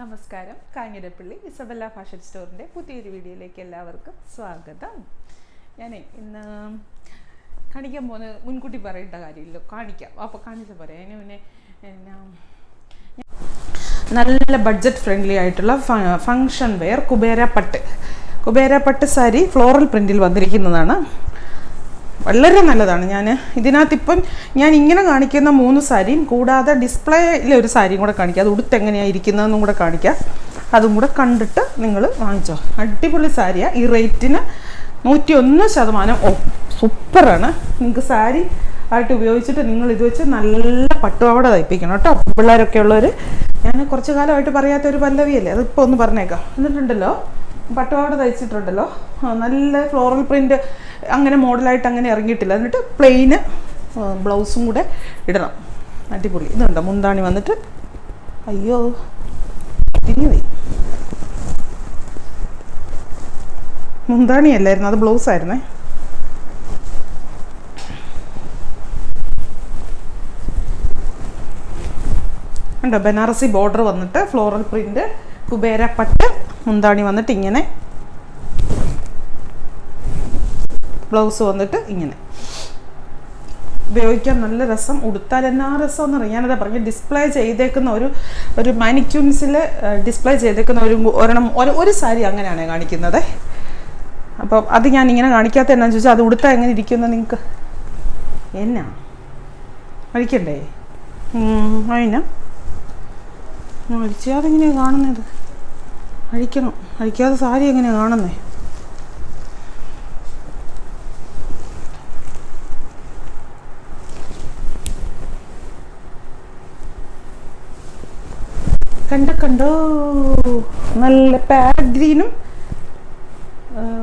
നമസ്കാരം. Kanjirappally Isabella fashion സ്റ്റോറിന്റെ പുതിയൊരു വീഡിയോയിലേക്ക് എല്ലാവർക്കും സ്വാഗതം. ഞാൻ ഇന്ന് കാണിക്കാൻ പോകുന്ന മുൻകൂട്ടി പറയേണ്ട കാര്യമില്ലോ. കാണിക്കാം. അപ്പോൾ കാണിച്ച പോരെ. അതിന് പിന്നെ എന്നാ നല്ല ബഡ്ജറ്റ് ഫ്രണ്ട്ലി ആയിട്ടുള്ള ഫങ്ഷൻ വെയർ കുബേര പട്ട് കുബേര പട്ട് സാരി ഫ്ലോറൽ പ്രിന്റിൽ വന്നിരിക്കുന്നതാണ്. വളരെ നല്ലതാണ്. ഞാൻ ഇതിനകത്ത് ഇപ്പം ഞാൻ ഇങ്ങനെ കാണിക്കുന്ന മൂന്ന് സാരിയും കൂടാതെ ഡിസ്പ്ലേയിലെ ഒരു സാരിയും കൂടെ കാണിക്കാം. അത് ഉടുത്ത് എങ്ങനെയാണ് ഇരിക്കുന്നതെന്നും കൂടെ കാണിക്കാം. അതും കൂടെ കണ്ടിട്ട് നിങ്ങൾ വാങ്ങിച്ചോ. അടിപൊളി സാരിയാണ് ഈ റേറ്റിന് നൂറ്റി ഒന്ന് ശതമാനം ഓ സൂപ്പറാണ്. നിങ്ങൾക്ക് സാരി ആയിട്ട് ഉപയോഗിച്ചിട്ട് നിങ്ങൾ ഇത് വെച്ച് നല്ല പട്ടുപാവട തയ്പ്പിക്കണം കേട്ടോ. പിള്ളേരൊക്കെ ഉള്ളവർ ഞാൻ കുറച്ച് കാലമായിട്ട് പറയാത്ത ഒരു പല്ലവിയല്ലേ? അതിപ്പോൾ ഒന്ന് പറഞ്ഞേക്കാം. എന്നിട്ടുണ്ടല്ലോ? പട്ടുപാവട തയ്ച്ചിട്ടുണ്ടല്ലോ. നല്ല ഫ്ലോറൽ പ്രിന്റ് അങ്ങനെ മോഡലായിട്ട് അങ്ങനെ ഇറങ്ങിയിട്ടില്ല. എന്നിട്ട് പ്ലെയിന് ബ്ലൗസും കൂടെ ഇടണം. അടിപൊളി. ഇതുണ്ടോ മുന്താണി വന്നിട്ട് അയ്യോ തിരിഞ്ഞുപോയി മുന്താണി അല്ലായിരുന്നു. അത് ബ്ലൗസ് ആയിരുന്നേ. ഉണ്ടോ ബനാറസി ബോർഡർ വന്നിട്ട് ഫ്ലോറൽ പ്രിന്റ് കുബേര പട്ട് മുന്താണി വന്നിട്ട് ഇങ്ങനെ ബ്ലൗസ് വന്നിട്ട് ഇങ്ങനെ. ഉപയോഗിക്കാൻ നല്ല രസം. ഉടുത്താൽ എന്നാ രസം എന്ന് പറയാം ഞാനതാ പറഞ്ഞു ഡിസ്പ്ലേ ചെയ്തേക്കുന്ന ഒരു ഒരു മാനിക്യൂൻസിൽ ഡിസ്പ്ലേ ചെയ്തേക്കുന്ന ഒരു ഒരെണ്ണം ഒരു ഒരു സാരി അങ്ങനെയാണ് കാണിക്കുന്നത്. അപ്പോൾ അത് ഞാൻ ഇങ്ങനെ കാണിക്കാത്ത എന്നാന്ന് ചോദിച്ചാൽ അത് ഉടുത്താൽ എങ്ങനെ ഇരിക്കുന്നു നിങ്ങൾക്ക് എന്നാ? അഴിക്കണ്ടേ? അതിനാ അഴിച്ചാതെ എങ്ങനെയാണ് കാണുന്നത്? അഴിക്കണം. അഴിക്കാതെ സാരി എങ്ങനെയാണ് കാണുന്നേ? കണ്ട കണ്ടോ? നല്ല പാരറ്റ് ഗ്രീനും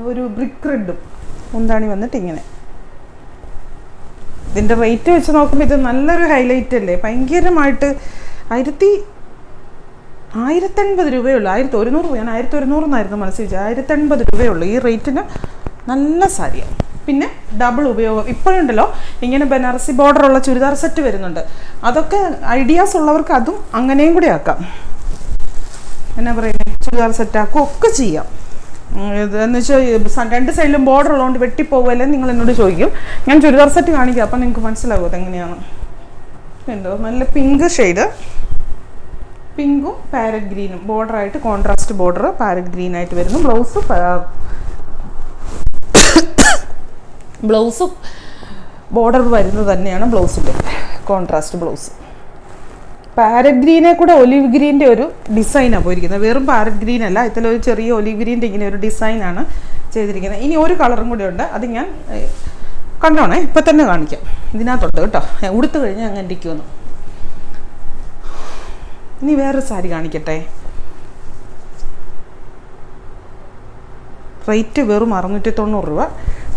ഒരു ബ്രിക്ക് റെഡും മുന്താണി വന്നിട്ട് ഇങ്ങനെ. ഇതിന്റെ റേറ്റ് വെച്ച് നോക്കുമ്പോൾ ഇത് നല്ലൊരു ഹൈലൈറ്റ് അല്ലേ? ഭയങ്കരമായിട്ട് ആയിരത്തി ആയിരത്തെൺപത് രൂപയുള്ളൂ. ആയിരത്തി ഒരുന്നൂറ് ഞാൻ ആയിരത്തി ഒരുന്നൂറെന്നായിരുന്നു മനസ്സിൽ വിചാരിച്ചത് ആയിരത്തെൺപത് രൂപയുള്ളൂ ഈ റേറ്റിന് നല്ല സാരിയാണ് പിന്നെ ഡബിൾ ഉപയോഗം. ഇപ്പോഴുണ്ടല്ലോ ഇങ്ങനെ ബനാറസി ബോർഡറുള്ള ചുരിദാർ സെറ്റ് വരുന്നുണ്ട്. അതൊക്കെ ഐഡിയാസ് ഉള്ളവർക്ക് അതും അങ്ങനെയും കൂടി ആക്കാം. എന്നാ പറയുന്നത് ചുരിദാർ സെറ്റ് ആക്കും ഒക്കെ ചെയ്യാം. എന്ന് വെച്ചാൽ രണ്ട് സൈഡിലും ബോർഡർ ഉള്ളതുകൊണ്ട് വെട്ടിപ്പോകുമല്ലേ നിങ്ങൾ എന്നോട് ചോദിക്കും. ഞാൻ ചുരിദാർ സെറ്റ് കാണിക്കാം അപ്പം നിങ്ങൾക്ക് മനസ്സിലാവും അതെങ്ങനെയാണ്. ഉണ്ടോ നല്ല പിങ്ക് ഷെയ്ഡ് പിങ്കും പാരറ്റ് ഗ്രീനും. ബോർഡറായിട്ട് കോൺട്രാസ്റ്റ് ബോർഡർ പാരറ്റ് ഗ്രീൻ ആയിട്ട് വരുന്നു. ബ്ലൗസ് ബ്ലൗസ് ബോർഡർ വരുന്നത് തന്നെയാണ് ബ്ലൗസിന്റെ കോൺട്രാസ്റ്റ് ബ്ലൗസ്. പാരറ്റ് ഗ്രീനെ കൂടെ ഒലിവ് ഗ്രീന്റെ ഒരു ഡിസൈനാണ് പോയിരിക്കുന്നത്. വെറും പാരറ്റ് ഗ്രീൻ അല്ല ഇതിലൊരു ചെറിയ ഒലിവ് ഗ്രീന്റെ ഇങ്ങനെ ഒരു ഡിസൈനാണ് ചെയ്തിരിക്കുന്നത്. ഇനി ഒരു കളറും കൂടി ഉണ്ട്. അത് ഞാൻ കണ്ടോണേ? ഇപ്പം തന്നെ കാണിക്കാം. ഇതിനകത്തുണ്ട് കേട്ടോ. ഉടുത്തു ഉടുത്ത് കഴിഞ്ഞ് അങ്ങനെ ഇരിക്കുമെന്ന് ഇനി വേറൊരു സാരി കാണിക്കട്ടെ? റേറ്റ് വെറും അറുന്നൂറ്റി തൊണ്ണൂറ് രൂപ.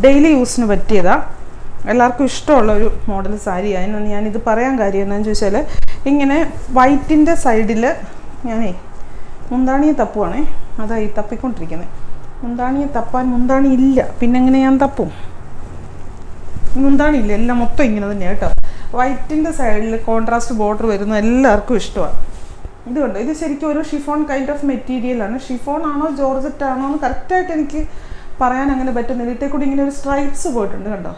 ഡെയിലി യൂസിന് പറ്റിയതാ. എല്ലാവർക്കും ഇഷ്ടമുള്ള ഒരു മോഡൽ സാരി അതിനാണ് ഞാനിത് പറയാൻ കാര്യം എന്താണെന്ന് ചോദിച്ചാൽ ഇങ്ങനെ വൈറ്റിന്റെ സൈഡിൽ ഞാനേ മുന്താണിയെ തപ്പുവാണേ. അതായി തപ്പിക്കൊണ്ടിരിക്കുന്നത് മുന്താണിയെ തപ്പാൻ മുന്താണി ഇല്ല. പിന്നെ എങ്ങനെ ഞാൻ തപ്പും? മുന്താണി ഇല്ല. എല്ലാം മൊത്തം ഇങ്ങനെ തന്നെയാണ് കേട്ടോ. വൈറ്റിന്റെ സൈഡിൽ കോൺട്രാസ്റ്റ് ബോർഡർ വരുന്ന എല്ലാവർക്കും ഇഷ്ടമാണ് ഇതുണ്ട്. ഇത് ശരിക്കും ഒരു ഷിഫോൺ കൈൻഡ് ഓഫ് മെറ്റീരിയലാണ് ഷിഫോൺ ആണോ ജോർജറ്റ് ആണോ എന്ന് കറക്റ്റായിട്ട് എനിക്ക് പറയാൻ അങ്ങനെ പറ്റുന്നില്ല. ഇതേ കൂടി ഇങ്ങനെ ഒരു സ്ട്രൈപ്സ് പോയിട്ടുണ്ട് കണ്ടോ?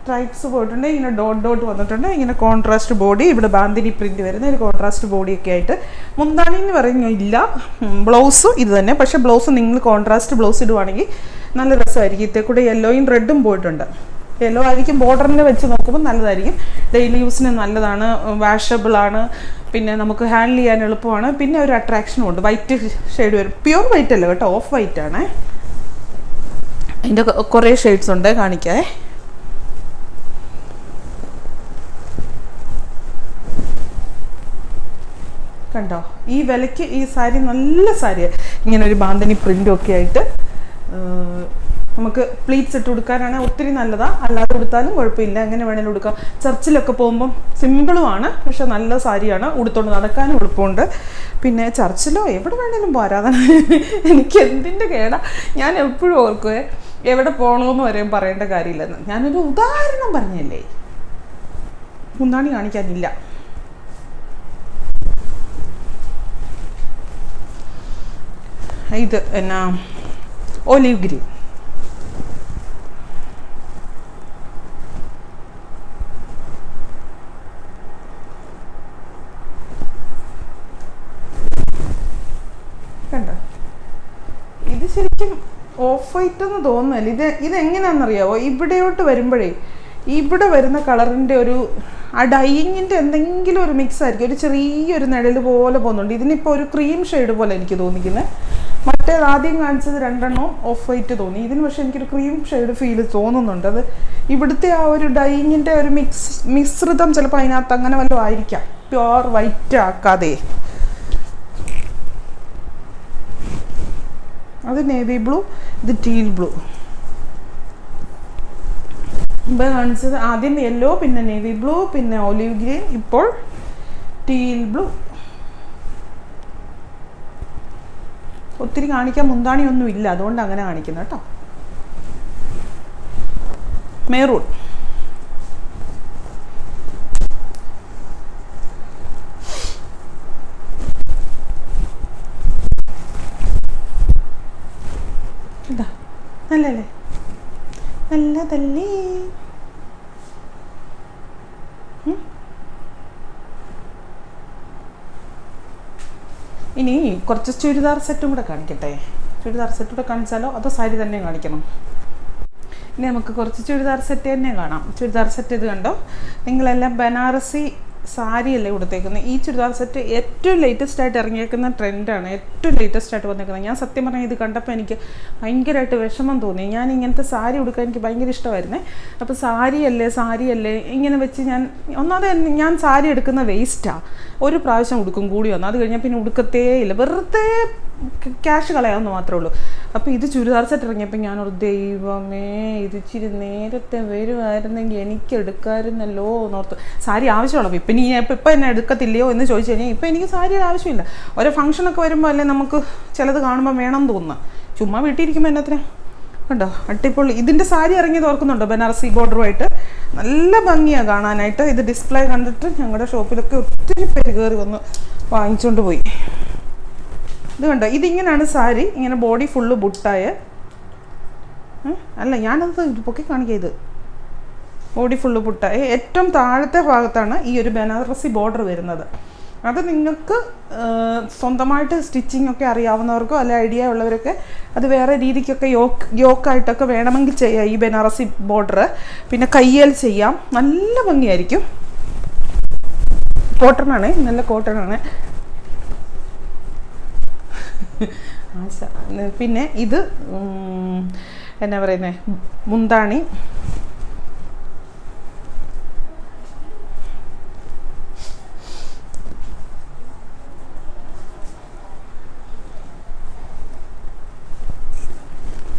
സ്ട്രൈപ്സ് പോയിട്ടുണ്ട്. ഇങ്ങനെ ഡോട്ട് ഡോട്ട് വന്നിട്ടുണ്ട്. ഇങ്ങനെ കോൺട്രാസ്റ്റ് ബോഡി ഇവിടെ ബാന്തിനി പ്രിന്റ് വരുന്ന ഒരു കോൺട്രാസ്റ്റ് ബോഡിയൊക്കെ ആയിട്ട്. മുന്താണി എന്ന് പറയുന്നു ഇല്ല. ബ്ലൗസ് ഇത് തന്നെ. പക്ഷേ ബ്ലൗസ് നിങ്ങൾ കോൺട്രാസ്റ്റ് ബ്ലൗസ് ഇടുവാണെങ്കിൽ നല്ല രസമായിരിക്കും. ഇതേ കൂടെ യെല്ലോയും റെഡും പോയിട്ടുണ്ട്. യെല്ലോ ആയിരിക്കും. ബോർഡറിനെ വെച്ച് നോക്കുമ്പോൾ നല്ലതായിരിക്കും. ഡെയിലി യൂസിന് നല്ലതാണ്. വാഷബിൾ ആണ്. പിന്നെ നമുക്ക് ഹാൻഡിൽ ചെയ്യാൻ എളുപ്പമാണ്. പിന്നെ ഒരു അട്രാക്ഷനും ഉണ്ട്. വൈറ്റ് ഷെയ്ഡ് വരും. പ്യുവർ വൈറ്റ് അല്ല കേട്ടോ. ഓഫ് വൈറ്റ് ആണ്. അതിന്റെ കുറേ ഷെയ്ഡ്സ് ഉണ്ട്. കാണിക്കേ കണ്ടോ? ഈ വിലയ്ക്ക് ഈ സാരി നല്ല സാരിയാണ് ഇങ്ങനെ ഒരു ബാന്തിനി പ്രിന്റും ഒക്കെ ആയിട്ട് നമുക്ക് പ്ലീറ്റ്സ് ഇട്ട് കൊടുക്കാനാണ് ഒത്തിരി നല്ലതാ. അല്ലാതെ കൊടുത്താലും കുഴപ്പമില്ല. എങ്ങനെ വേണേലും കൊടുക്കാം ചർച്ചിലൊക്കെ പോകുമ്പം സിമ്പിളുമാണ് പക്ഷെ നല്ല സാരിയാണ്. ഉടുത്തോണ്ട് നടക്കാനും എളുപ്പമുണ്ട്. പിന്നെ ചർച്ചിലോ എവിടെ വേണേലും പോരാതെ എനിക്ക് എന്തിന്റെ കേടാ? ഞാൻ എപ്പോഴും ഓർക്കുവേ എവിടെ പോകണമെന്ന് വരെയും പറയേണ്ട കാര്യമില്ലെന്ന്. ഞാനൊരു ഉദാഹരണം പറഞ്ഞല്ലേ? മുന്താണി കാണിക്കാനില്ല. ഇത് എന്നാ ഒലിവ് ഗ്രീൻ കണ്ടോ ശരിക്കും ഓഫ് വൈറ്റ് എന്ന് തോന്നുന്നില്ല ഇത് ഇതെങ്ങനെയാണെന്നറിയാവോ? ഇവിടെയോട്ട് വരുമ്പോഴേ ഇവിടെ വരുന്ന കളറിന്റെ ഒരു ആ ഡൈയിങ്ങിന്റെ എന്തെങ്കിലും ഒരു മിക്സ് ആയിരിക്കും. ഒരു ചെറിയൊരു നിഴൽ പോലെ പോകുന്നുണ്ട്. ഇതിനിപ്പോൾ ഒരു ക്രീം ഷെയ്ഡ് പോലെ എനിക്ക് തോന്നിക്കുന്നത് മറ്റേത് ആദ്യം കാണിച്ചത് രണ്ടെണ്ണവും ഓഫ് വൈറ്റ് തോന്നി. ഇതിന് പക്ഷേ എനിക്കൊരു ക്രീം ഷെയ്ഡ് ഫീൽ തോന്നുന്നുണ്ട്. അത് ഇവിടുത്തെ ആ ഒരു ഡൈയിങ്ങിന്റെ ഒരു മിക്സ് മിശ്രിതം ചിലപ്പോൾ അതിനകത്ത് അങ്ങനെ വല്ലതും ആയിരിക്കാം. പ്യുവർ വൈറ്റ് ആക്കാതെ. അത് നേവി ബ്ലൂ ഇത് ടീൽ ബ്ലൂ ഇപ്പം കാണിച്ചത് ആദ്യം യെല്ലോ പിന്നെ നേവി ബ്ലൂ പിന്നെ ഒലിവ് ഗ്രീൻ ഇപ്പോൾ ടീൽ ബ്ലൂ ഒത്തിരി കാണിക്കാൻ മുന്താണിയൊന്നും ഇല്ല അതുകൊണ്ട് അങ്ങനെ കാണിക്കുന്നു കേട്ടോ. മെറൂൺ ഇതാ നല്ലല്ലേ ഉം. ഇനി കുറച്ച് ചുരിദാർ സെറ്റും കൂടെ കാണിക്കട്ടെ. ചുരിദാർ സെറ്റ് കൂടെ കാണിച്ചാലോ? അതോ സാരി തന്നെ കാണിക്കണം? ഇനി നമുക്ക് കുറച്ച് ചുരിദാർ സെറ്റ് തന്നെ കാണാം. ചുരിദാർ സെറ്റ് ഇത് കണ്ടോ? നിങ്ങളെല്ലാം ബനാറസി സാരിയല്ലേ കൊടുത്തേക്കുന്നത് ഈ ചുരിദാർ സെറ്റ് ഏറ്റവും ലേറ്റസ്റ്റ് ആയിട്ട് ഇറങ്ങിയേക്കുന്ന ട്രെൻഡാണ് ഏറ്റവും ലേറ്റസ്റ്റ് ആയിട്ട് വന്നേക്കുന്നത് ഞാൻ സത്യം പറഞ്ഞാൽ ഇത് കണ്ടപ്പോൾ എനിക്ക് ഭയങ്കരമായിട്ട് വിഷമം തോന്നി. ഞാൻ ഇങ്ങനത്തെ സാരി ഉടുക്കാൻ എനിക്ക് ഭയങ്കര ഇഷ്ടമായിരുന്നേ. അപ്പോൾ സാരിയല്ലേ സാരിയല്ലേ ഇങ്ങനെ വെച്ച് ഞാൻ ഒന്നാമത് ഞാൻ സാരി എടുക്കുന്ന വേസ്റ്റാണ് ഒരു പ്രാവശ്യം ഉടുക്കും കൂടി വന്നു. അത് കഴിഞ്ഞാൽ പിന്നെ ഉടുക്കത്തേ ഇല്ല. വെറുതെ ക്യാഷ് കളയാമെന്ന് മാത്രമേ ഉള്ളൂ. അപ്പോൾ ഇത് ചുരിദാർ സെറ്റ് ഇറങ്ങിയപ്പോൾ ഞാനൊരു ദൈവമേ ഇത് ഇച്ചിരി നേരത്തെ വരുമായിരുന്നെങ്കിൽ എനിക്ക് എടുക്കാമായിരുന്നല്ലോ എന്നോർത്ത് സാരി ആവശ്യമുള്ളൂ ഇപ്പം നീ ഇപ്പം ഇപ്പം എന്നെ എടുക്കത്തില്ലയോ എന്ന് ചോദിച്ചു കഴിഞ്ഞാൽ ഇപ്പം എനിക്ക് സാരിയുടെ ആവശ്യമില്ല. ഓരോ ഫംഗ്ഷനൊക്കെ വരുമ്പോൾ അല്ലേ നമുക്ക് ചിലത് കാണുമ്പോൾ വേണം തോന്നുന്നു. ചുമ്മാ വീട്ടിലിരിക്കുമ്പോൾ എന്നത്തിനാ കണ്ടോ? അട്ടിപ്പൊളി ഇതിന്റെ സാരി ഇറങ്ങിയത് ഓർക്കുന്നുണ്ടോ ബനാറസി ബോർഡറുമായിട്ട്? നല്ല ഭംഗിയാണ് കാണാനായിട്ട്. ഇത് ഡിസ്പ്ലേ കണ്ടിട്ട് ഞങ്ങളുടെ ഷോപ്പിലൊക്കെ ഒത്തിരി പേര് കയറി വന്ന് വാങ്ങിച്ചുകൊണ്ട് പോയി. ഇത് കണ്ടോ? ഇതിങ്ങനെയാണ് സാരി. ഇങ്ങനെ ബോഡി ഫുള്ള് ബുട്ടായ. അല്ല ഞാനത് പൊക്കി കാണിക്കുക ഇത്. ബോഡി ഫുള്ള് ബുട്ടായ ഏറ്റവും താഴത്തെ ഭാഗത്താണ് ഈ ഒരു ബനാറസി ബോർഡർ വരുന്നത്. അത് നിങ്ങൾക്ക് സ്വന്തമായിട്ട് സ്റ്റിച്ചിങ് ഒക്കെ അറിയാവുന്നവർക്കോ അല്ല ഐഡിയ ഉള്ളവരൊക്കെ അത് വേറെ രീതിക്കൊക്കെ യോക്ക് യോക്കായിട്ടൊക്കെ വേണമെങ്കിൽ ചെയ്യാം ഈ ബനാറസി ബോർഡർ പിന്നെ കയ്യേൽ ചെയ്യാം. നല്ല ഭംഗിയായിരിക്കും. കോട്ടൺ ആണ് നല്ല കോട്ടൺ ആണ്. ആശ പിന്നെ ഇത് എന്നാ പറയുന്നത് മുന്താണി.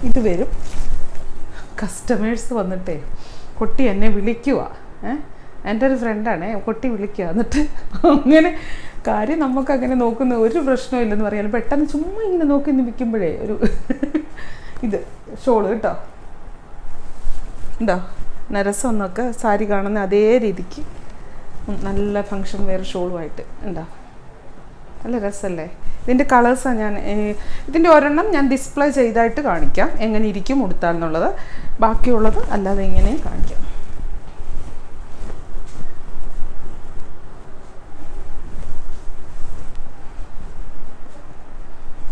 ഇത് വരും. കസ്റ്റമേഴ്സ് വന്നിട്ടേ കുട്ടി എന്നെ വിളിക്കുക എന്റെ ഒരു ഫ്രണ്ടാണേ കുട്ടി വിളിക്കുക എന്നിട്ട് അങ്ങനെ കാര്യം നമുക്ക് അങ്ങനെ നോക്കുന്ന ഒരു പ്രശ്നവും ഇല്ലെന്ന് പറയാൻ. പെട്ടെന്ന് ചുമ്മാ ഇങ്ങനെ നോക്കി നിൽക്കുമ്പോഴേ ഒരു ഇത് ഷോൾ കേട്ടോ. ഉണ്ടോ നരസം എന്നൊക്കെ സാരി കാണുന്ന അതേ രീതിക്ക് നല്ല ഫങ്ഷൻ വെയർ ഷോളുമായിട്ട്. ഉണ്ടോ നല്ല രസമല്ലേ ഇതിന്റെ കളേഴ്സാണ് ഞാൻ ഇതിന്റെ ഒരെണ്ണം ഞാൻ ഡിസ്പ്ലേ ചെയ്തായിട്ട് കാണിക്കാം. എങ്ങനെ ഇരിക്കും ഉടുത്താൽ എന്നുള്ളത്. ബാക്കിയുള്ളത് അല്ലാതെ ഇങ്ങനെ കാണിക്കാം.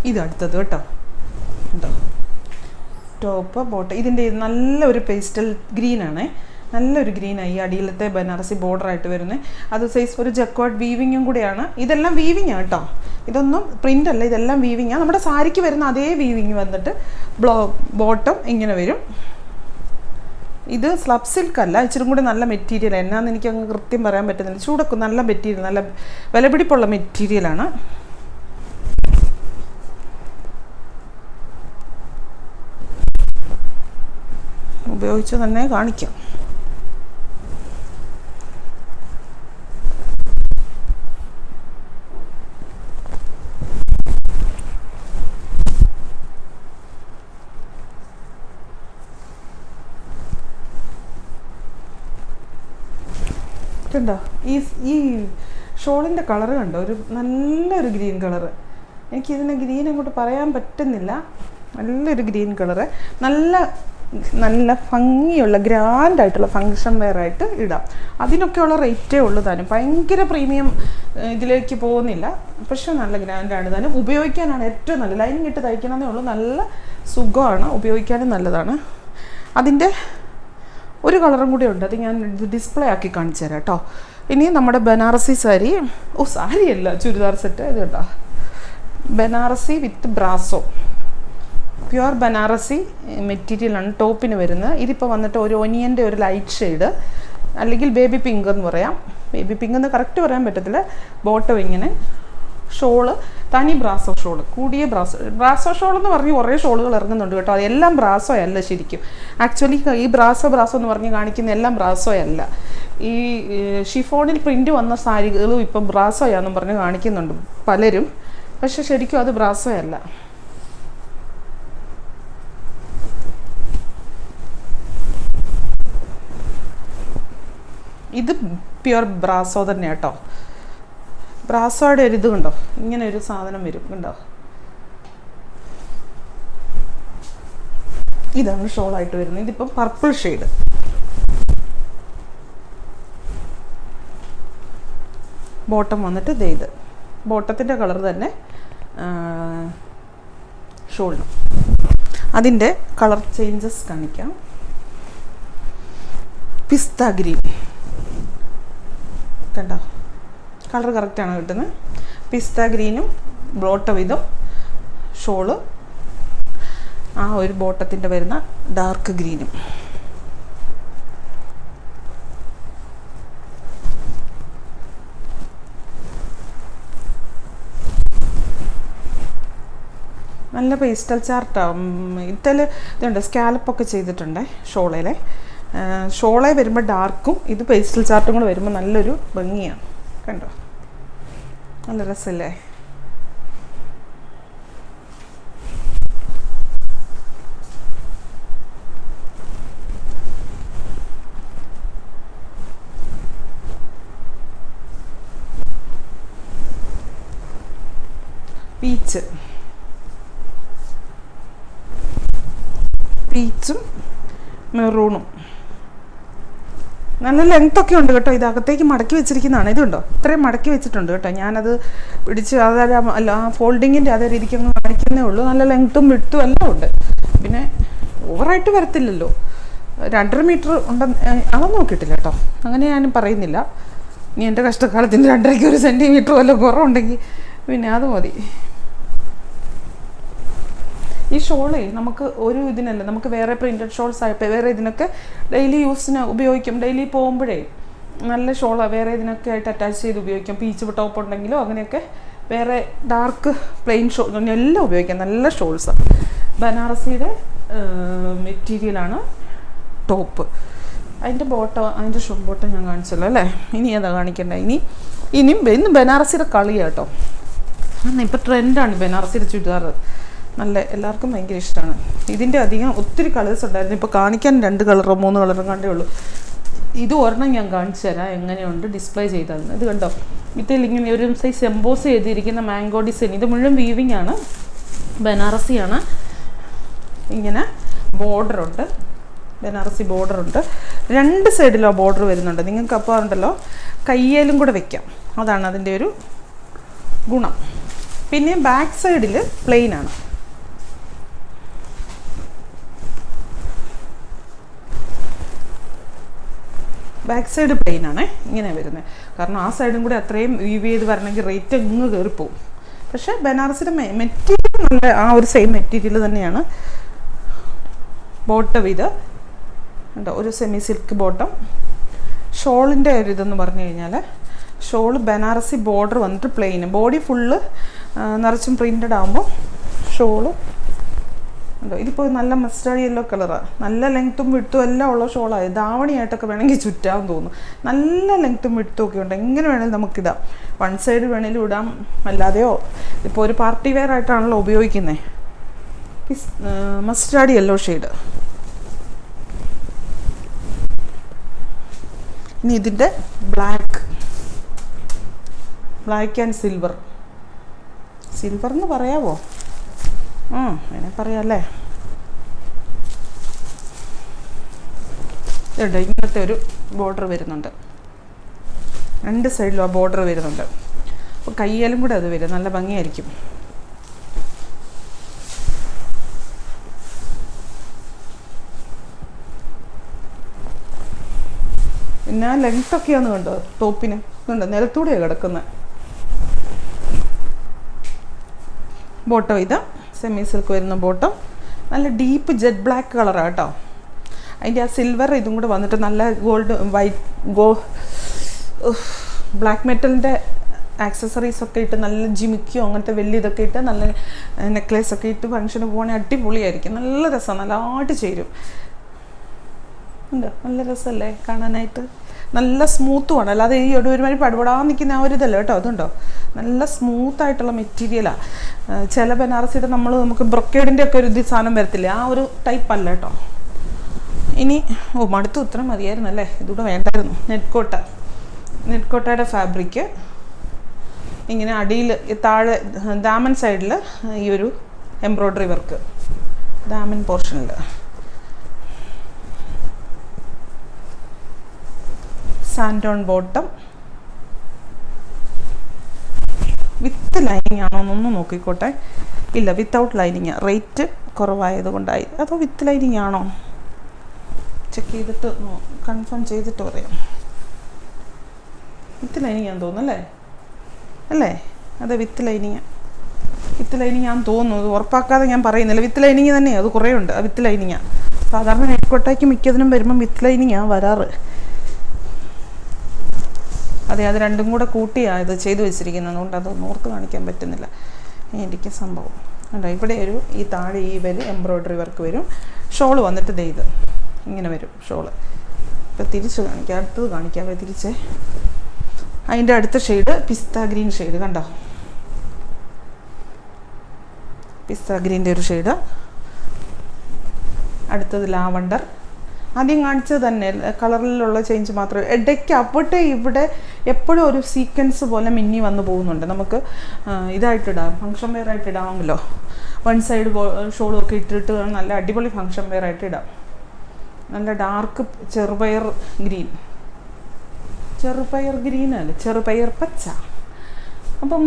ഇത് അടുത്തത് കേട്ടോ. കേട്ടോ ടോപ്പ് ബോട്ടം ഇതിന്റെ നല്ലൊരു പേസ്റ്റൽ ഗ്രീനാണേ നല്ലൊരു ഗ്രീനാണ് ഈ അടിയിലത്തെ ബനാറസി ബോർഡർ ആയിട്ട് വരുന്നത് അത് സൈസ് ഒരു ജക്കോട്ട് വീവിങ്ങും കൂടെയാണ്. ഇതെല്ലാം വീവിങ് കേട്ടോ. ഇതൊന്നും പ്രിന്റ് അല്ല ഇതെല്ലാം വീവിങ് ആണ് നമ്മുടെ സാരിക്ക് വരുന്ന അതേ വീവിങ് വന്നിട്ട് ബ്ലോ ബോട്ടം ഇങ്ങനെ വരും. ഇത് സ്ലബ് സിൽക്ക് അല്ല ഇച്ചിരി കൂടി നല്ല മെറ്റീരിയൽ എന്നാന്ന് എനിക്ക് അങ്ങ് കൃത്യം പറയാൻ പറ്റുന്നില്ല. ചൂടൊക്കെ നല്ല മെറ്റീരിയൽ നല്ല വിലപിടിപ്പുള്ള മെറ്റീരിയലാണ് ഉപയോഗിച്ച് തന്നെ കാണിക്കാം. കണ്ടോ ഈ ഈ ഷോളിന്റെ കളറ് കണ്ടോ? ഒരു നല്ലൊരു ഗ്രീൻ കളറ്. എനിക്കിതിന് ഗ്രീൻ അങ്ങോട്ട് പറയാൻ പറ്റുന്നില്ല. നല്ലൊരു ഗ്രീൻ കളറ്. നല്ല നല്ല ഭംഗിയുള്ള ഗ്രാൻഡ് ആയിട്ടുള്ള ഫങ്ഷൻ വെയർ ആയിട്ട് ഇടാം. അതിനൊക്കെയുള്ള റേറ്റേ ഉള്ളൂ താനും. ഭയങ്കര പ്രീമിയം ഇതിലേക്ക് പോകുന്നില്ല. പക്ഷെ നല്ല ഗ്രാൻഡാണ് താനും. ഉപയോഗിക്കാനാണ് ഏറ്റവും നല്ല. ലൈനിങ് ഇട്ട് തയ്ക്കണമെന്നേ ഉള്ളൂ. നല്ല സുഖമാണ്. ഉപയോഗിക്കാനും നല്ലതാണ്. അതിന്റെ ഒരു കളറും കൂടി ഉണ്ട്. അത് ഞാൻ ഡിസ്പ്ലേ ആക്കി കാണിച്ചു തരാം കേട്ടോ. ഇനി നമ്മുടെ ബനാറസി സാരി. ഓ സാരിയല്ല. ചുരിദാർ സെറ്റ് ഇത് കേട്ടോ Banarasi with brasso. Pure Banarasi മെറ്റീരിയലാണ് ടോപ്പിന് വരുന്നത്. ഇതിപ്പോൾ വന്നിട്ട് ഒരു ഒനിയന്റെ ഒരു ലൈറ്റ് ഷെയ്ഡ് അല്ലെങ്കിൽ ബേബി പിങ്ക് എന്ന് പറയാം. ബേബി പിങ്ക് എന്ന് കറക്റ്റ് പറയാൻ പറ്റത്തില്ല. ബോട്ടം ഇങ്ങനെ. ഷോൾ തനി ബ്രാസോ ഷോൾ കൂടിയ ബ്രാസോ ബ്രാസോ ഷോൾ എന്ന് പറഞ്ഞ് കുറേ ഷോളുകൾ ഇറങ്ങുന്നുണ്ട് കേട്ടോ. അതെല്ലാം ബ്രാസോ അല്ല ശരിക്കും. ആക്ച്വലി ഈ ബ്രാസോ ബ്രാസോ എന്ന് പറഞ്ഞ് കാണിക്കുന്ന എല്ലാം ബ്രാസോ അല്ല. ഈ ഷിഫോണിൽ പ്രിന്റ് വന്ന സാരികളും ഇപ്പം ബ്രാസോയാന്നും പറഞ്ഞ് കാണിക്കുന്നുണ്ട് പലരും. പക്ഷെ ശരിക്കും അത് ബ്രാസോ അല്ല. ഇത് പ്യുവർ ബ്രാസോ തന്നെ കേട്ടോ ബ്രാസോയുടെ ഒരു ഇത് കണ്ടോ? ഇങ്ങനെ ഒരു സാധനം വരും കണ്ടോ? ഇതാണ് ഷോളായിട്ട് വരുന്നത്. ഇതിപ്പം പർപ്പിൾ ഷെയ്ഡ് ബോട്ടം വന്നിട്ട് ദേ ഇത്. ബോട്ടത്തിന്റെ കളർ തന്നെ ഷോളിനും അതിന്റെ കളർ ചേഞ്ചസ് കാണിക്കാം. പിസ്ത ഗ്രീൻ കണ്ടോ? കളർ കറക്റ്റാണ് കിട്ടുന്നത് പിസ്ത ഗ്രീനും ബോട്ടം ഇതും ഷോൾ ആ ഒരു ബോട്ടത്തിന്റെ വരുന്ന ഡാർക്ക് ഗ്രീനും. നല്ല പേസ്റ്റൽ ചാർട്ടാണ് ഇതിൽ ഇതുണ്ട് സ്കാലപ്പൊക്കെ ചെയ്തിട്ടുണ്ട് ഷോളയിലെ ഷോളെ വരുമ്പോൾ ഡാർക്കും ഇത് പേസ്റ്റൽ ചാർട്ടും കൂടെ വരുമ്പോൾ നല്ലൊരു ഭംഗിയാണ്. കണ്ടോ? നല്ല രസമല്ലേ പീച്ച്. പീച്ചും മെറൂണും. നല്ല ലെങ്ത് ഒക്കെ ഉണ്ട് കേട്ടോ. ഇത് അകത്തേക്ക് മടക്കി വെച്ചിരിക്കുന്നതാണ്. ഇതുണ്ടോ? ഇത്രയും മടക്കി വെച്ചിട്ടുണ്ട് കേട്ടോ. ഞാനത് പിടിച്ച് അതല്ല അല്ല ആ ഫോൾഡിങ്ങിന്റെ അതേ രീതിക്ക് അങ്ങ് കാണിക്കുന്നേ ഉള്ളൂ. നല്ല ലെങ്ത്തും വിട്ടും എല്ലാം ഉണ്ട്. പിന്നെ ഓവറായിട്ട് വരത്തില്ലല്ലോ. രണ്ടര മീറ്റർ ഉണ്ടെന്ന് അത് നോക്കിയിട്ടില്ല കേട്ടോ. അങ്ങനെ ഞാനും പറയുന്നില്ല. ഇനി എന്റെ കഷ്ടക്കാലത്തിന് രണ്ടരയ്ക്ക് ഒരു സെന്റിമീറ്റർ വല്ല കുറവുണ്ടെങ്കിൽ പിന്നെ അത് മതി. ഈ ഷോളേ നമുക്ക് ഒരു ഇതിനല്ല നമുക്ക് വേറെ പ്രിന്റഡ് ഷോൾസ് ആയപ്പോൾ വേറെ ഇതിനൊക്കെ ഡെയിലി യൂസിന് ഉപയോഗിക്കും. ഡെയിലി പോകുമ്പോഴേ നല്ല ഷോളാണ് വേറെ ഇതിനൊക്കെ ആയിട്ട് അറ്റാച്ച് ചെയ്ത് ഉപയോഗിക്കാം. പീച്ച് ടോപ്പ് ഉണ്ടെങ്കിലോ അങ്ങനെയൊക്കെ വേറെ ഡാർക്ക് പ്ലെയിൻ ഷോൾ എല്ലാം ഉപയോഗിക്കാം. നല്ല ഷോൾസാണ് ബനാറസിയുടെ മെറ്റീരിയലാണ് ടോപ്പ് അതിന്റെ ബോട്ടം അതിന്റെ ഷോ ബോട്ടം ഞാൻ കാണിച്ചല്ലോ അല്ലേ? ഇനി അതാ കാണിക്കണ്ട? ഇനി ഇനിയും ഇന്ന് ബനാറസിയുടെ കളിയാട്ടോ ഇപ്പം ട്രെൻഡാണ് ബനാറസിയുടെ ചുരിദാർ നല്ല എല്ലാവർക്കും ഭയങ്കര ഇഷ്ടമാണ്. ഇതിന്റെ അധികം ഒത്തിരി കളേഴ്സ് ഉണ്ടായിരുന്നു. ഇപ്പോൾ കാണിക്കാൻ രണ്ട് കളറോ മൂന്ന് കളറോ കണ്ടേ ഉള്ളൂ. ഇത് ഒരെണ്ണം ഞാൻ കാണിച്ചു തരാം. എങ്ങനെയുണ്ട് ഡിസ്പ്ലേ ചെയ്തതെന്ന്. ഇത് കണ്ടോ? ഇതിൽ ഇങ്ങനെ ഒരു സൈസ് എംബോസ് ചെയ്തിരിക്കുന്ന മാംഗോ ഡിസൈൻ ഇത് മുഴുവൻ വീവിങ് ആണ്. ബനാറസിയാണ്. ഇങ്ങനെ ബോർഡറുണ്ട് ബനാറസി ബോർഡറുണ്ട് രണ്ട് സൈഡിലോ ബോർഡർ വരുന്നുണ്ട്. നിങ്ങൾക്ക് അപ്പോൾ ഉണ്ടല്ലോ കയ്യേലും കൂടെ വെക്കാം. അതാണ് അതിന്റെ ഒരു ഗുണം. പിന്നെ ബാക്ക് സൈഡിൽ പ്ലെയിൻ ബാക്ക് സൈഡ് പ്ലെയിൻ ആണ്. ഇങ്ങനെ വരുന്നത് കാരണം ആ സൈഡും കൂടി അത്രയും വീവ് ചെയ്ത് വരണമെങ്കിൽ റേറ്റ് അങ്ങ് കയറിപ്പോവും പക്ഷേ ബനാറസിന്റെ മെറ്റീരിയൽ നല്ല ആ ഒരു സെയിം മെറ്റീരിയൽ തന്നെയാണ്. ബോട്ടം ഇത്. ഉണ്ടോ ഒരു സെമി സിൽക്ക് ബോട്ടം ഷോളിന്റെ ഒരു ഇതെന്ന് പറഞ്ഞു കഴിഞ്ഞാൽ ഷോൾ ബനാറസി ബോർഡർ വന്നിട്ട് പ്ലെയിൻ ബോഡി ഫുള്ള് നിറച്ചും പ്രിന്റഡ് ആകുമ്പോൾ ഷോൾ ഉണ്ടോ ഇതിപ്പോൾ നല്ല മസ്റ്റേഡ് യെല്ലോ കളറാണ് നല്ല ലെങ്ത്തും വിട്ടും എല്ലാം ഉള്ള ഷോളായി ദാവണിയായിട്ടൊക്കെ വേണമെങ്കിൽ ചുറ്റാൻ തോന്നും നല്ല ലെങ്ത്തും വിട്ടും ഒക്കെ ഉണ്ട്. എങ്ങനെ വേണമെങ്കിലും നമുക്കിടാം വൺ സൈഡ് വേണമെങ്കിലും ഇടാം. അല്ലാതെയോ ഇപ്പോൾ ഒരു പാർട്ടി വെയർ ആയിട്ടാണല്ലോ ഉപയോഗിക്കുന്നത് മസ്റ്റാർഡ് യെല്ലോ ഷെയ്ഡ് ഇനി ഇതിന്റെ black black and silver silver എന്ന് പറയാവോ? അങ്ങനെ പറയാല്ലേ? ഇതുണ്ട് ഇങ്ങനത്തെ ഒരു ബോർഡർ വരുന്നുണ്ട്. രണ്ട് സൈഡിലും ആ ബോർഡർ വരുന്നുണ്ട്. അപ്പോൾ കയ്യാലും കൂടെ അത് വരും നല്ല ഭംഗിയായിരിക്കും. പിന്നെ ലെങ്ത് ഒക്കെയാന്ന് കണ്ടോ? ടോപ്പിന് ഇതുണ്ട് നിലത്തൂടെയാണ് കിടക്കുന്നത് ബോട്ടോ ഇത്. സെമി സിൽക്ക് വരുന്ന ബോട്ടം. നല്ല ഡീപ്പ് ജെറ്റ് ബ്ലാക്ക് കളറാണ് കേട്ടോ അതിന്റെ ആ സിൽവർ ഇതും കൂടെ വന്നിട്ട് നല്ല ഗോൾഡ് വൈറ്റ് ഗോ ബ്ലാക്ക് മെറ്റലിന്റെ ആക്സസറീസ് ഒക്കെ ഇട്ട് നല്ല ജിമിക്കോ അങ്ങനത്തെ വലിയ ഇതൊക്കെ ഇട്ട് നല്ല നെക്ലേസ് ഒക്കെ ഇട്ട് ഫംഗ്ഷന് പോകണേ അടിപൊളിയായിരിക്കും. നല്ല രസമാണ് നല്ലതായിട്ട് ചേരും. ഉണ്ട്. നല്ല രസമല്ലേ കാണാനായിട്ട്. നല്ല സ്മൂത്തുമാണ് അല്ലാതെ ഈ ഒരു ഒരുമാതിരി പടുപടാൻ നിൽക്കുന്ന ആ ഒരു ഇതല്ല കേട്ടോ? അതുണ്ടോ? നല്ല സ്മൂത്ത് ആയിട്ടുള്ള മെറ്റീരിയലാണ് ചില ബനാറസിയുടെ നമ്മൾ നമുക്ക് ബ്രൊക്കേഡിന്റെ ഒക്കെ ഒരു ഇത് സാധനം വരത്തില്ലേ? ആ ഒരു ടൈപ്പ് അല്ല കേട്ടോ. ഇനി ഓ മടുത്തു. ഉത്തരം മതിയായിരുന്നു അല്ലേ? ഇതുകൂടെ വേണ്ടായിരുന്നു. നെറ്റ്കോട്ട. നെറ്റ്കോട്ടയുടെ നെറ്റ് കോട്ടയുടെ ഫാബ്രിക്ക് ഇങ്ങനെ അടിയിൽ താഴെ ദാമൻ സൈഡിൽ ഈ ഒരു എംബ്രോയ്ഡറി വർക്ക് ദാമൻ പോർഷനിൽ സാൻഡോൺ ബോട്ടം. വിത്ത് ലൈനിങ് ആണോ എന്നൊന്ന് നോക്കിക്കോട്ടെ. ഇല്ല വിത്തൗട്ട് ലൈനിങ് റേറ്റ് കുറവായത് കൊണ്ടായി അതോ വിത്ത് ലൈനിങ് ആണോ? ചെക്ക് ചെയ്തിട്ട് കൺഫേം ചെയ്തിട്ട് പറയാം. വിത്ത് ലൈനിങ് ആണെന്ന് തോന്നുന്നു അല്ലേ? അല്ലേ? അതെ വിത്ത് ലൈനിങ്. വിത്ത് ലൈനിങ് ആണെന്ന് തോന്നുന്നു. അത് ഉറപ്പാക്കാതെ ഞാൻ പറയുന്നില്ല. വിത്ത് ലൈനിങ് തന്നെയാണ് അത് കുറേ ഉണ്ട്. ആ വിത്ത് ലൈനിങ്ങാണ് സാധാരണ നെയ്ക്കോട്ടയ്ക്ക് മിക്കതിനും വരുമ്പം വിത്ത് ലൈനിങ്ങാണ് വരാറ്. അതെ അത് രണ്ടും കൂടെ കൂട്ടിയാണ് ഇത് ചെയ്തു വെച്ചിരിക്കുന്നത്. അതുകൊണ്ട് അത് നോർക്ക് കാണിക്കാൻ പറ്റുന്നില്ല. എനിക്ക് സംഭവം. കണ്ടോ ഇവിടെ ഒരു ഈ താഴെ ഈ വരി എംബ്രോയ്ഡറി വർക്ക് വരും. ഷോൾ വന്നിട്ട് ദേ ഇത്. ഇങ്ങനെ വരും ഷോൾ. ഇപ്പം തിരിച്ച് കാണിക്കാം. അടുത്തത് കാണിക്കാം. തിരിച്ചേ. അതിന്റെ അടുത്ത ഷെയ്ഡ് പിസ്ത ഗ്രീൻ ഷെയ്ഡ് കണ്ടോ? പിസ്ത ഗ്രീന്റെ ഒരു ഷെയ്ഡ് അടുത്തത് ലാവണ്ടർ. ആദ്യം കാണിച്ചത് തന്നെ കളറിലുള്ള ചേഞ്ച് മാത്രമേ ഇടയ്ക്ക് അവിടെ ഇവിടെ എപ്പോഴും ഒരു സീക്വൻസ് പോലെ മിന്നി വന്നു പോകുന്നുണ്ട്. നമുക്ക് ഇതായിട്ടിടാം ഫങ്ഷൻ വെയർ ആയിട്ട് ഇടാമല്ലോ. വൺ സൈഡ് ഷോളും ഒക്കെ ഇട്ടിട്ട് നല്ല അടിപൊളി ഫങ്ഷൻ വെയർ ആയിട്ട് ഇടാം. നല്ല ഡാർക്ക് ചെറുപയർ ഗ്രീൻ ചെറുപയർ ഗ്രീൻ അല്ല? ചെറുപയർ പച്ച. അപ്പം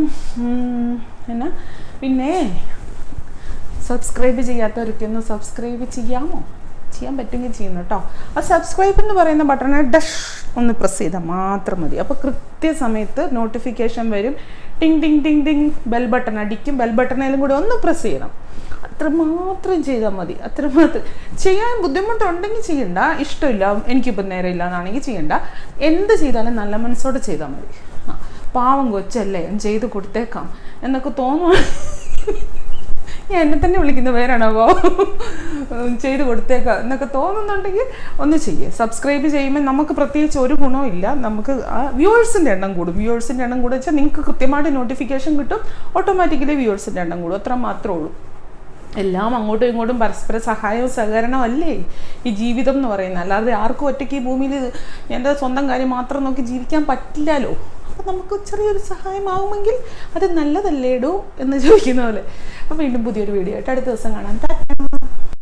എന്നാ? പിന്നെ സബ്സ്ക്രൈബ് ചെയ്യാത്തവരൊക്കെ ഒന്ന് സബ്സ്ക്രൈബ് ചെയ്യാമോ? ചെയ്യാൻ പറ്റുമെങ്കിൽ ചെയ്യുന്നു കേട്ടോ. ആ സബ്സ്ക്രൈബ് എന്ന് പറയുന്ന ബട്ടണെ ഡഷ് ഒന്ന് പ്രസ് ചെയ്താൽ മാത്രം മതി. അപ്പോൾ കൃത്യസമയത്ത് നോട്ടിഫിക്കേഷൻ വരും. ടിങ് ടിങ് ടിങ് ടിങ് ബെൽ ബട്ടൺ അടിക്കും. ബെൽ ബട്ടണേലും കൂടി ഒന്ന് പ്രസ് ചെയ്യണം. അത്രമാത്രം ചെയ്താൽ മതി. അത്രമാത്രം. ചെയ്യാൻ ബുദ്ധിമുട്ടുണ്ടെങ്കിൽ ചെയ്യണ്ട. ഇഷ്ടമില്ല എനിക്കിപ്പോൾ നേരെ ഇല്ല എന്നാണെങ്കിൽ ചെയ്യണ്ട. എന്ത് ചെയ്താലും നല്ല മനസ്സോടെ ചെയ്താൽ മതി. പാവം കൊച്ചല്ലേ ചെയ്ത് കൊടുത്തേക്കാം. എന്നൊക്കെ തോന്നുവാ. ഞാൻ എന്നെ തന്നെ വിളിക്കുന്ന പേരാണോ ചെയ്ത് കൊടുത്തേക്കുക എന്നൊക്കെ തോന്നുന്നുണ്ടെങ്കിൽ ഒന്ന് ചെയ്യുക സബ്സ്ക്രൈബ് ചെയ്യുമ്പോൾ നമുക്ക് പ്രത്യേകിച്ച് ഒരു ഗുണവും ഇല്ല. നമുക്ക് വ്യൂവേഴ്സിന്റെ എണ്ണം കൂടും. വ്യൂവേഴ്സിന്റെ എണ്ണം കൂടുക വെച്ചാൽ നിങ്ങൾക്ക് കൃത്യമായിട്ട് നോട്ടിഫിക്കേഷൻ കിട്ടും. ഓട്ടോമാറ്റിക്കലി വ്യൂവേഴ്സിന്റെ എണ്ണം കൂടും. അത്ര മാത്രമേ ഉള്ളൂ. എല്ലാം അങ്ങോട്ടും ഇങ്ങോട്ടും പരസ്പര സഹായവും സഹകരണവും അല്ലേ? ഈ ജീവിതം എന്ന് പറയുന്നത്. അല്ലാതെ ആർക്കും ഒറ്റയ്ക്ക് ഈ ഭൂമിയിൽ എന്റെ സ്വന്തം കാര്യം മാത്രം നോക്കി ജീവിക്കാൻ പറ്റില്ലല്ലോ. അപ്പം നമുക്ക് ചെറിയൊരു സഹായമാവുമെങ്കിൽ അത് നല്ലതല്ലേടോ എന്ന് ചോദിക്കുന്ന പോലെ. അപ്പം വീണ്ടും പുതിയൊരു വീഡിയോ ആയിട്ട് അടുത്ത ദിവസം കാണാം.